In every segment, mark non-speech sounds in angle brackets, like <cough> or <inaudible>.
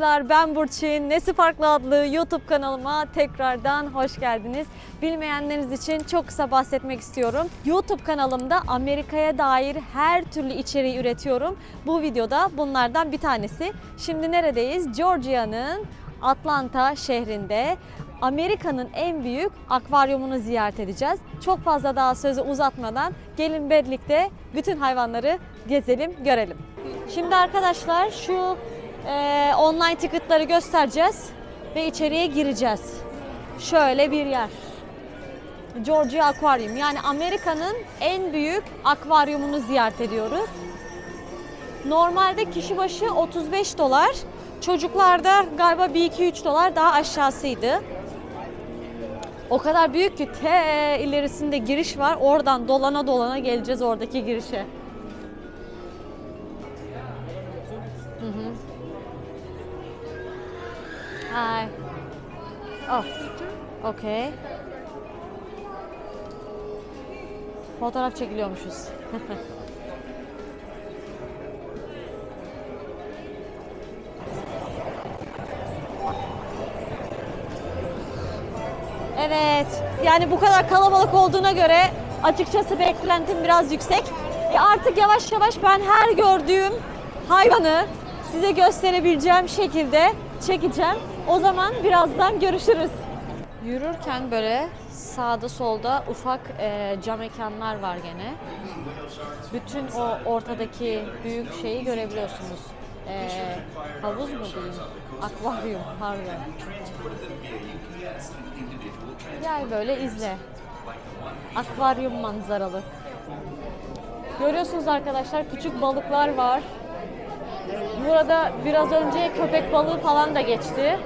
arkadaşlar ben Burçin. Nesi Farklı adlı YouTube kanalıma tekrardan hoş geldiniz. Bilmeyenleriniz için çok kısa bahsetmek istiyorum. YouTube kanalımda Amerika'ya dair her türlü içeriği üretiyorum. Bu videoda bunlardan bir tanesi. Şimdi neredeyiz? Georgia'nın Atlanta şehrinde Amerika'nın en büyük akvaryumunu ziyaret edeceğiz. Çok fazla daha sözü uzatmadan gelin birlikte bütün hayvanları gezelim, görelim. Şimdi arkadaşlar şu e, online ticketları göstereceğiz ve içeriye gireceğiz. Şöyle bir yer. Georgia Aquarium yani Amerika'nın en büyük akvaryumunu ziyaret ediyoruz. Normalde kişi başı 35 dolar. Çocuklarda galiba 1-2-3 dolar daha aşağısıydı. O kadar büyük ki te ilerisinde giriş var. Oradan dolana dolana geleceğiz oradaki girişe. Hi. Oh. Okay. Fotoğraf çekiliyormuşuz. <laughs> Evet. Yani bu kadar kalabalık olduğuna göre açıkçası beklentim biraz yüksek. E artık yavaş yavaş ben her gördüğüm hayvanı size gösterebileceğim şekilde çekeceğim. O zaman birazdan görüşürüz. Yürürken böyle sağda solda ufak e, cam mekanlar var gene. Bütün o ortadaki büyük şeyi görebiliyorsunuz. E, havuz mu diyeyim? Akvaryum, pardon. Gel böyle izle. Akvaryum manzaralı. Görüyorsunuz arkadaşlar küçük balıklar var. Burada biraz önce köpek balığı falan da geçti.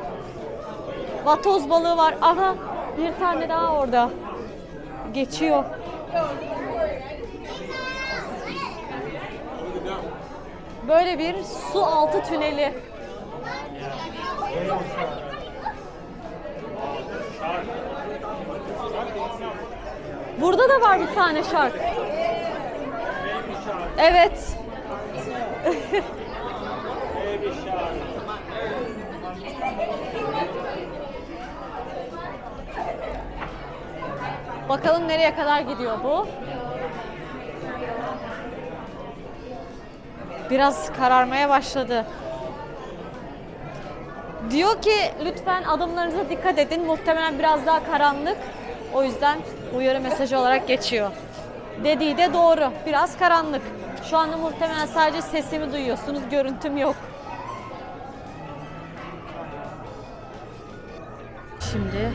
Vatoz balığı var. Aha bir tane daha orada. Geçiyor. Böyle bir su altı tüneli. Burada da var bir tane şark. Evet. <laughs> Bakalım nereye kadar gidiyor bu. Biraz kararmaya başladı. Diyor ki lütfen adımlarınıza dikkat edin. Muhtemelen biraz daha karanlık. O yüzden uyarı mesajı olarak geçiyor. Dediği de doğru. Biraz karanlık. Şu anda muhtemelen sadece sesimi duyuyorsunuz. Görüntüm yok. Şimdi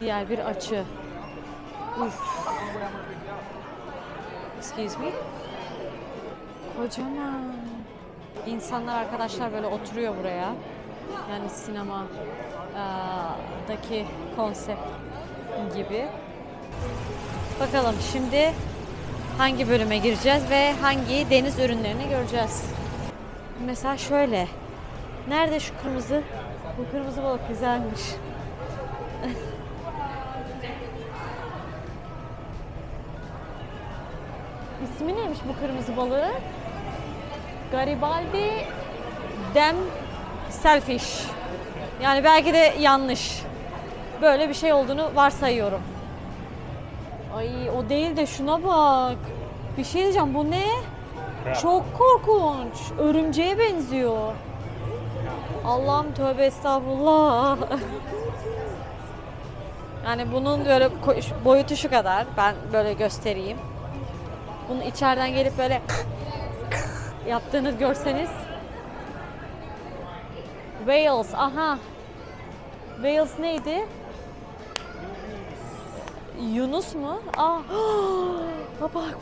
diğer bir açı. Uf. Excuse me. Kocaman. İnsanlar arkadaşlar böyle oturuyor buraya. Yani sinema eee, daki konsept gibi. Bakalım şimdi hangi bölüme gireceğiz ve hangi deniz ürünlerini göreceğiz. Mesela şöyle. Nerede şu kırmızı? Bu kırmızı balık güzelmiş. <laughs> İsmi neymiş bu kırmızı balığın? Garibaldi Dem Selfish. Yani belki de yanlış. Böyle bir şey olduğunu varsayıyorum. Ay o değil de şuna bak. Bir şey diyeceğim bu ne? Çok korkunç. Örümceğe benziyor. Allah'ım tövbe estağfurullah. yani bunun böyle boyutu şu kadar. Ben böyle göstereyim. Bunu içeriden gelip böyle yaptığını görseniz. Wales, aha. Wales neydi? Yunus mu? <gasps> Aa, bak bak.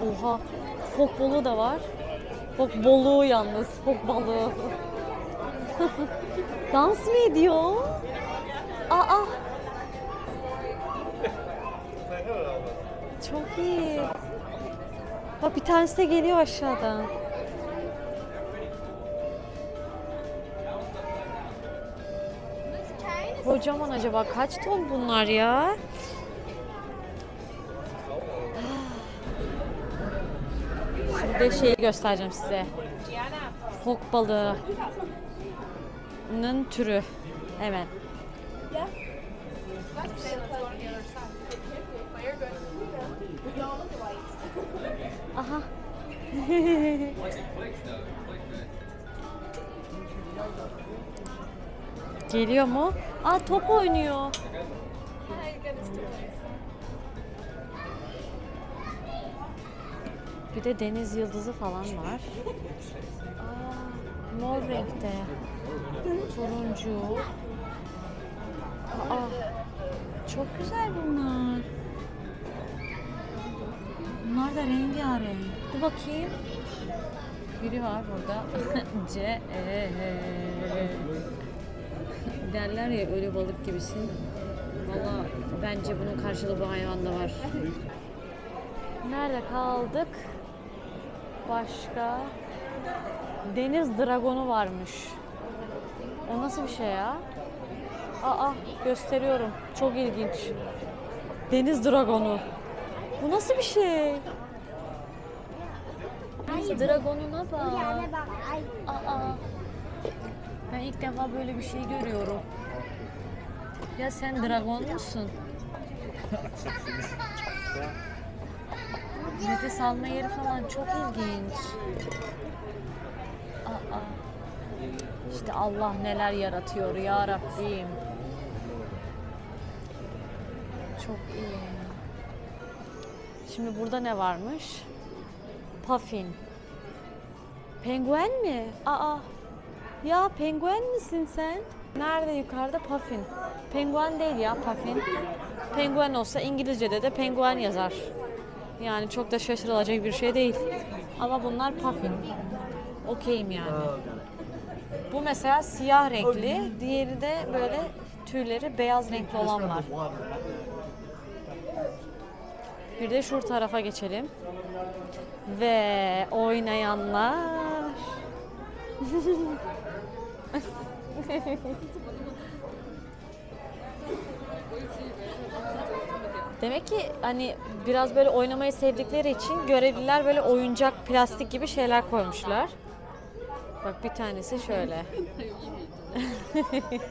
Oha, balığı da var. Fok balığı yalnız, fok balığı. Dans mı ediyor? Aa. Çok iyi. Bak bir tanesi de geliyor aşağıdan. Kocaman acaba kaç ton bunlar ya? Şimdi şeyi göstereceğim size. Fok balığının türü. Hemen. Aha. Geliyor mu? Aa top oynuyor. Bir de deniz yıldızı falan var. Aa, mor renkte. Turuncu. Aa, çok güzel bunlar. Bunlar da rengarenk. Dur bakayım. Biri var burada. <laughs> C E Derler ya ölü balık gibisin. Valla bence bunun karşılığı bu hayvanda var. Nerede kaldık? Başka? Deniz dragonu varmış. O nasıl bir şey ya? Aa gösteriyorum. Çok ilginç. Deniz dragonu. Bu nasıl bir şey? Ay dragonuna bak. Aa. Ben ilk defa böyle bir şey görüyorum. Ya sen dragon musun? <laughs> Nefes alma yeri falan çok ilginç. Aa. İşte Allah neler yaratıyor ya Rabbim. Çok iyi. Şimdi burada ne varmış? Puffin. Penguen mi? Aa. Ya penguen misin sen? Nerede yukarıda Puffin? Penguen değil ya Puffin. Penguen olsa İngilizce'de de penguen yazar. Yani çok da şaşırılacak bir şey değil. Ama bunlar Puffin. Okeyim yani. Bu mesela siyah renkli, diğeri de böyle tüyleri beyaz renkli olan var. Bir de şu tarafa geçelim. Ve oynayanlar. <laughs> Demek ki hani biraz böyle oynamayı sevdikleri için görevliler böyle oyuncak plastik gibi şeyler koymuşlar. Bak bir tanesi şöyle. <laughs>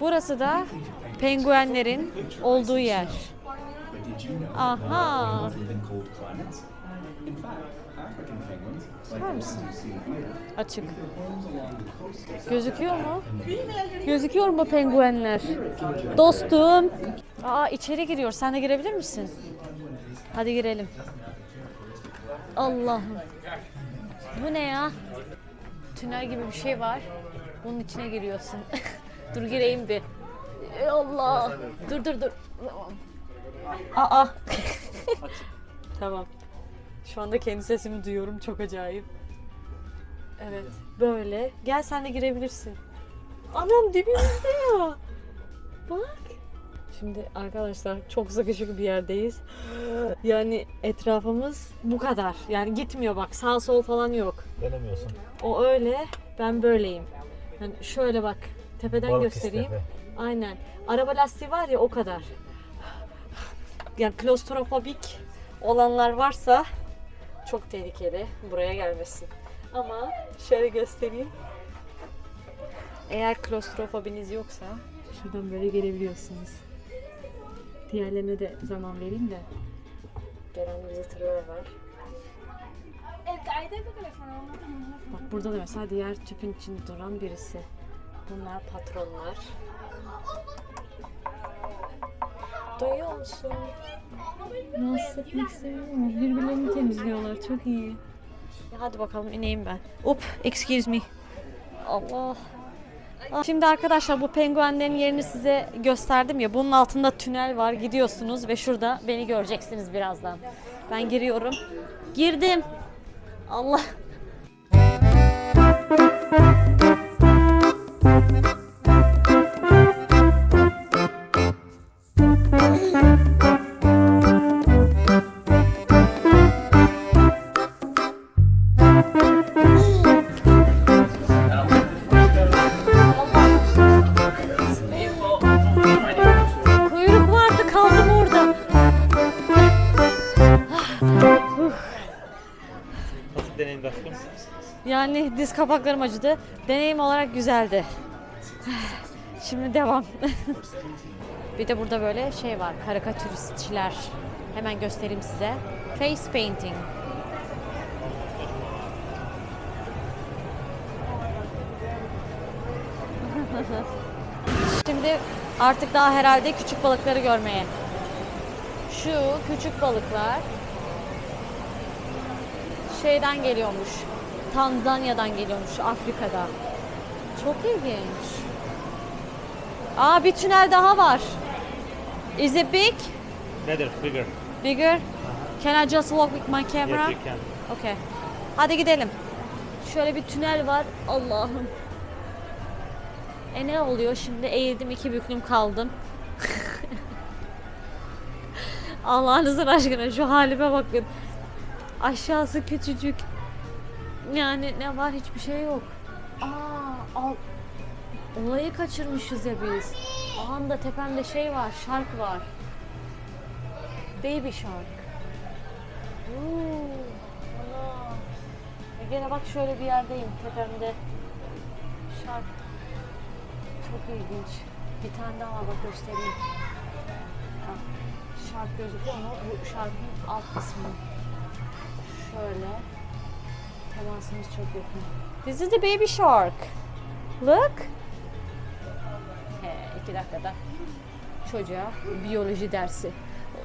Burası da penguenlerin olduğu yer. Aha. Bakar mısın? Açık. Gözüküyor mu? Gözüküyor mu penguenler? Dostum. Aa içeri giriyor. Sen de girebilir misin? Hadi girelim. Allah'ım. Bu ne ya? Tünel gibi bir şey var. Bunun içine giriyorsun. <laughs> dur gireyim bir. Ey Allah. Dur dur dur. Aa. <laughs> tamam. Şu anda kendi sesimi duyuyorum. Çok acayip. Evet. Böyle. Gel sen de girebilirsin. Anam dibimizde ya. Bak. Şimdi arkadaşlar çok sıkışık bir yerdeyiz. Yani etrafımız bu kadar. Yani gitmiyor bak. Sağ sol falan yok. Denemiyorsun. O öyle, ben böyleyim. Yani şöyle bak, tepeden Balık göstereyim. istefe. Aynen. Araba lastiği var ya o kadar. Yani klostrofobik olanlar varsa çok tehlikeli buraya gelmesin. Ama şöyle göstereyim. Eğer klostrofobiniz yoksa şuradan böyle gelebiliyorsunuz. Diğerlerine de zaman vereyim de. Gelen visitor'lar var. Bak burada da mesela diğer tüpün içinde duran birisi. Bunlar patronlar. Duyuyor musun? Rahatsız etmek. Birbirlerini temizliyorlar. Çok iyi. Hadi bakalım ineyim ben. Up, excuse me. Allah. Ah, Şimdi arkadaşlar bu penguenlerin yerini size gösterdim ya. Bunun altında tünel var. Gidiyorsunuz ve şurada beni göreceksiniz birazdan. Ben giriyorum. Girdim. Allah. Yani diz kapaklarım acıdı. Deneyim olarak güzeldi. <sighs> Şimdi devam. <laughs> bir de burada böyle şey var. Karikatüristçiler. Hemen göstereyim size. Face painting. <laughs> Şimdi artık daha herhalde küçük balıkları görmeye. Şu küçük balıklar şeyden geliyormuş. Tanzanya'dan geliyormuş Afrika'da. Çok ilginç. Aa bir tünel daha var. Is it big? Better, bigger. Bigger? Can I just walk with my camera? Yes, you can. Okay. Hadi gidelim. Şöyle bir tünel var. Allah'ım. E ne oluyor şimdi? Eğildim iki büklüm kaldım. <laughs> Allah'ınızın aşkına şu halime bakın. Aşağısı küçücük. Yani ne var hiçbir şey yok. Aa, al. Olayı kaçırmışız ya biz. Anda tepemde şey var, şark var. Baby shark. Oo, ana. E gene bak şöyle bir yerdeyim tepemde. Şark. Çok ilginç. Bir tane daha var bak göstereyim. Şark gözüküyor ama bu şarkın alt kısmı. Şöyle. Temasımız çok yakın. This is the baby shark. Look. He, iki dakikada çocuğa biyoloji dersi.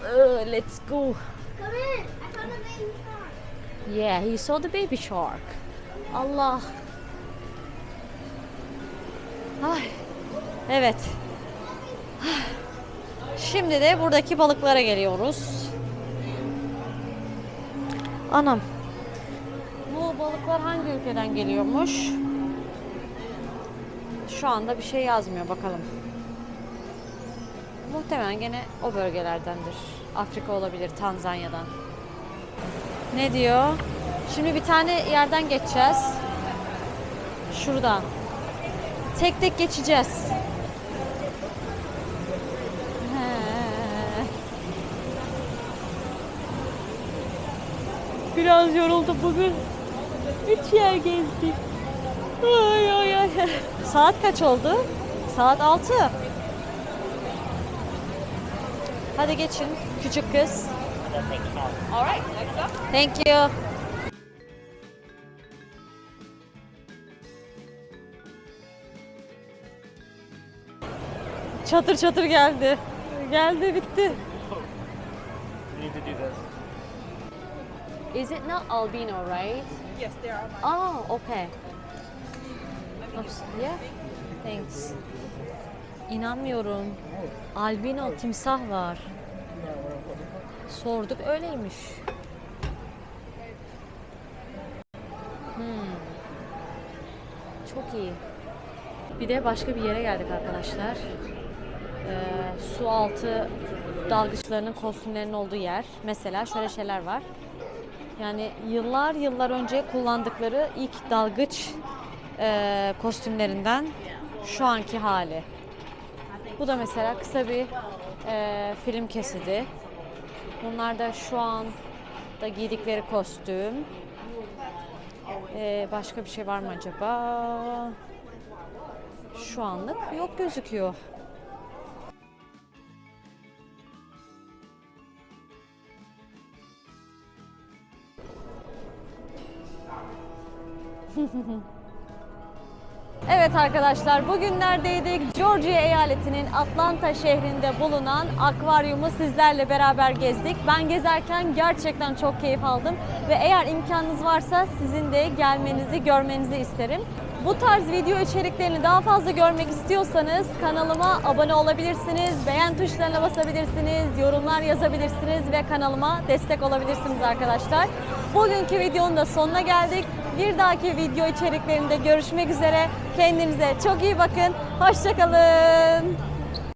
Uh, let's go. Come in. I found a baby shark. Yeah, he saw the baby shark. Allah. Ay. Evet. Şimdi de buradaki balıklara geliyoruz. Anam. Balıklar hangi ülkeden geliyormuş? Şu anda bir şey yazmıyor bakalım. Muhtemelen gene o bölgelerdendir. Afrika olabilir, Tanzanya'dan. Ne diyor? Şimdi bir tane yerden geçeceğiz. Şuradan. Tek tek geçeceğiz. Biraz yoruldum bugün. Üç yer gezdik. Ay ay ay. Saat kaç oldu? Saat 6. Hadi geçin küçük kız. Thank you. Çatır çatır geldi. Geldi bitti. Is it not albino, right? Yes, they are. Oh, okay. Yeah. Thanks. İnanmıyorum. Albino timsah var. Sorduk öyleymiş. Hmm. Çok iyi. Bir de başka bir yere geldik arkadaşlar. Ee, su altı dalgıçlarının kostümlerinin olduğu yer. Mesela şöyle şeyler var. Yani yıllar yıllar önce kullandıkları ilk dalgıç e, kostümlerinden şu anki hali. Bu da mesela kısa bir e, film kesidi. Bunlar da şu an da giydikleri kostüm. E, başka bir şey var mı acaba? Şu anlık yok gözüküyor. <laughs> Evet arkadaşlar bugün neredeydik? Georgia eyaletinin Atlanta şehrinde bulunan akvaryumu sizlerle beraber gezdik. Ben gezerken gerçekten çok keyif aldım ve eğer imkanınız varsa sizin de gelmenizi, görmenizi isterim. Bu tarz video içeriklerini daha fazla görmek istiyorsanız kanalıma abone olabilirsiniz, beğen tuşlarına basabilirsiniz, yorumlar yazabilirsiniz ve kanalıma destek olabilirsiniz arkadaşlar. Bugünkü videonun da sonuna geldik. Bir dahaki video içeriklerinde görüşmek üzere. Kendinize çok iyi bakın. Hoşçakalın.